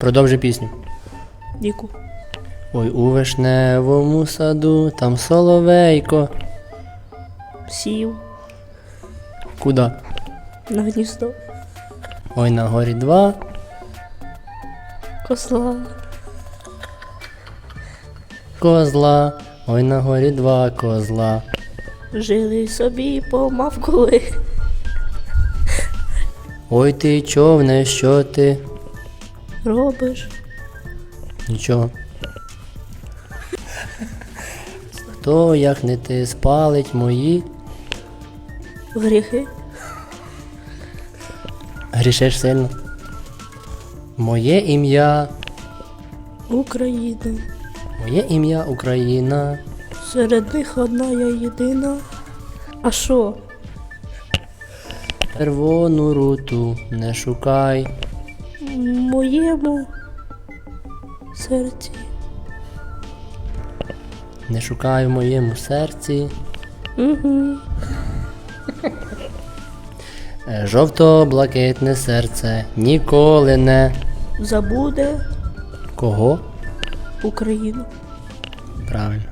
Продовжи пісню. Яку? Ой, у вишневому саду, там соловейко. Сів Куда? на гніздо. Ой, на горі два. Козла. Козла. Ой, на горі два козла. Жили собі помавкули. Ой ти човне, що ти? Робиш. Нічого. Хто, як не ти, спалить мої? Гріхи. Грішеш сильно. Моє ім'я, Україна. моє ім'я Україна. Серед них одна я єдина. А що? Червону руту не шукай. Моєму серці. Не шукай в моєму серці. Угу. Жовто-блакитне серце ніколи не. Забуде Кого? Україну. Правильно.